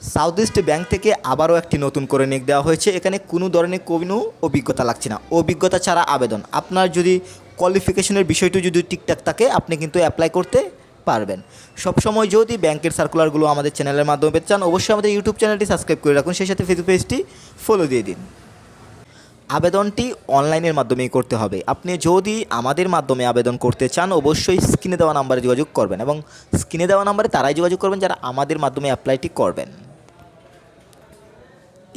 South east bank থেকে আবারও একটি নতুন করে নিক দেওয়া হয়েছে। এখানে কোনো ধরনের কোনো অভিজ্ঞতা লাগছে না। অভিজ্ঞতা ছাড়া আবেদন। আপনার যদি কোয়ালিফিকেশনের বিষয়টি যদি ঠিকঠাক থাকে, আপনি কিন্তু অ্যাপ্লাই করতে পারবেন। সবসময় যদি ব্যাংকের সার্কুলারগুলো আমাদের চ্যানেলের মাধ্যমে পেতে চান, অবশ্যই আমাদের ইউটিউব চ্যানেলটি সাবস্ক্রাইব করে রাখুন। সেই সাথে ফেসবুক পেজটি ফলো দিয়ে দিন। আবেদনটি অনলাইনের মাধ্যমেই করতে হবে। আপনি যদি আমাদের মাধ্যমে আবেদন করতে চান, অবশ্যই স্ক্রিনে দেওয়া নাম্বারে যোগাযোগ করবেন এবং স্ক্রিনে দেওয়া নাম্বারে তারাই যোগাযোগ করবেন যারা আমাদের মাধ্যমে অ্যাপ্লাইটি করবেন।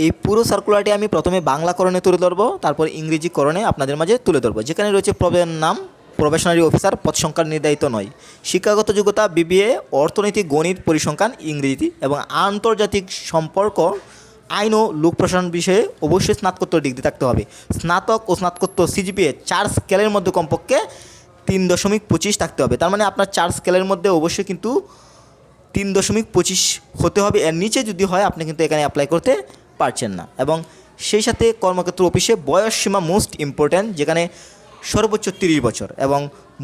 এই পুরো সার্কুলারটি আমি প্রথমে বাংলাকরণে তুলে ধরবো, তারপর ইংরেজিকরণে আপনাদের মাঝে তুলে ধরবো। যেখানে রয়েছে প্রবের নাম, প্রবেশনারি অফিসার পদ সংখ্যার নির্ধারিত নয়। শিক্ষাগত যোগ্যতা, বিবিএ, অর্থনীতি, গণিত, পরিসংখ্যান ইংরেজি এবং আন্তর্জাতিক সম্পর্ক, আইন ও লোক প্রশাসন বিষয়ে অবশ্যই স্নাতকোত্তর ডিগ্রি থাকতে হবে। স্নাতক ও স্নাতকোত্তর সিজিপিএ চার স্কেলের মধ্যে কমপক্ষে তিন দশমিক পঁচিশ থাকতে হবে। তার মানে আপনার চার স্কেলের মধ্যে অবশ্যই কিন্তু তিন দশমিক পঁচিশ হতে হবে। এর নিচে যদি হয়, আপনি কিন্তু এখানে অ্যাপ্লাই করতে পারছেন না। এবং সেই সাথে কর্মক্ষেত্র অফিসে বয়স সীমা মোস্ট ইম্পর্ট্যান্ট, যেখানে সর্বোচ্চ তিরিশ বছর এবং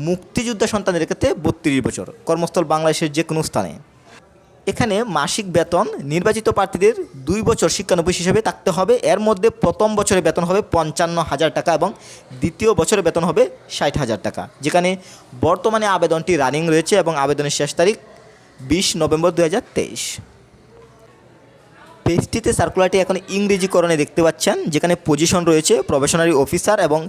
মুক্তিযোদ্ধা সন্তানদের ক্ষেত্রে বত্রিশ বছর, কর্মস্থল বাংলাদেশের যে কোনো স্থানে। এখানে মাসিক বেতন নির্বাচিত প্রার্থীদের দুই বছর শিক্ষানবিশ হিসেবে থাকতে হবে। এর মধ্যে প্রথম বছরে বেতন হবে পঞ্চান্ন হাজার টাকা এবং দ্বিতীয় বছরে বেতন হবে ষাট হাজার টাকা। যেখানে বর্তমানে আবেদনটি রানিং রয়েছে এবং আবেদনের শেষ তারিখ বিশ নভেম্বর দু হাজার তেইশ। পেজটিতে সার্কুলারটি এখন ইংরেজিকরণে দেখতে পাচ্ছেন, যেখানে পজিশন রয়েছে প্রফেশনারি অফিসার এবং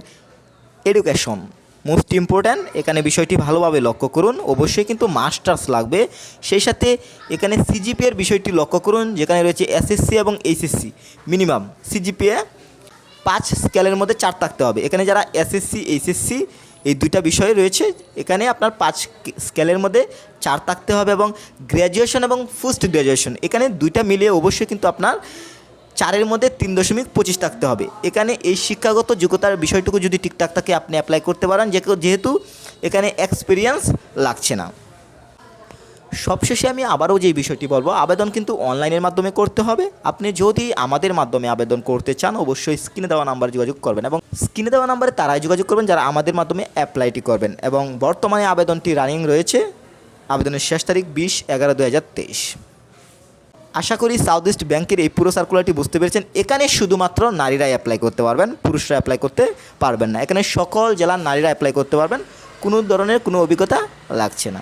এডুকেশন মোস্ট ইম্পর্ট্যান্ট এখানে বিষয়টি ভালোভাবে লক্ষ্য করুন। অবশ্যই কিন্তু মাস্টার্স লাগবে। সেই সাথে এখানে সিজিপিএর বিষয়টি লক্ষ্য করুন, যেখানে রয়েছে এসএসসি এবং এইচএসসি মিনিমাম সিজিপিএ পাঁচ স্কেলের মধ্যে চার থাকতে হবে। এখানে যারা এসএসসি এইচএসসি এই দুইটা বিষয় রয়েছে। এখানে আপনার পাঁচ স্কেলের মধ্যে চার থাকতে হবে এবং গ্র্যাজুয়েশন এবং পোস্ট গ্র্যাজুয়েশন। এখানে দুইটা মিলিয়ে অবশ্যই কিন্তু আপনার চারের মধ্যে তিন দশমিক পঁচিশ থাকতে হবে। এখানে এই শিক্ষাগত যোগ্যতার বিষয়টুকু যদি ঠিকঠাক থাকে, আপনি অ্যাপ্লাই করতে পারেন। যেহেতু এখানে এক্সপিরিয়েন্স লাগছে না। সবশেষে আমি আবারও যেই বিষয়টি বলব, আবেদন কিন্তু অনলাইনের মাধ্যমে করতে হবে। আপনি যদি আমাদের মাধ্যমে আবেদন করতে চান, অবশ্যই স্ক্রিনে দেওয়া নাম্বারে যোগাযোগ করবেন এবং স্ক্রিনে দেওয়া নাম্বারে তারাই যোগাযোগ করবেন যারা আমাদের মাধ্যমে অ্যাপ্লাইটি করবেন এবং বর্তমানে আবেদনটি রানিং রয়েছে। আবেদনের শেষ তারিখ বিশ এগারো দু আশা করি সাউথ ইস্ট ব্যাংকের এই পুরো সার্কুলারটি বুঝতে পেরেছেন। এখানে শুধুমাত্র নারীরাই অ্যাপ্লাই করতে পারবেন, পুরুষরা অ্যাপ্লাই করতে পারবেন না। এখানে সকল জেলার নারীরা অ্যাপ্লাই করতে পারবেন। কোনো ধরনের কোনো অভিজ্ঞতা লাগছে না।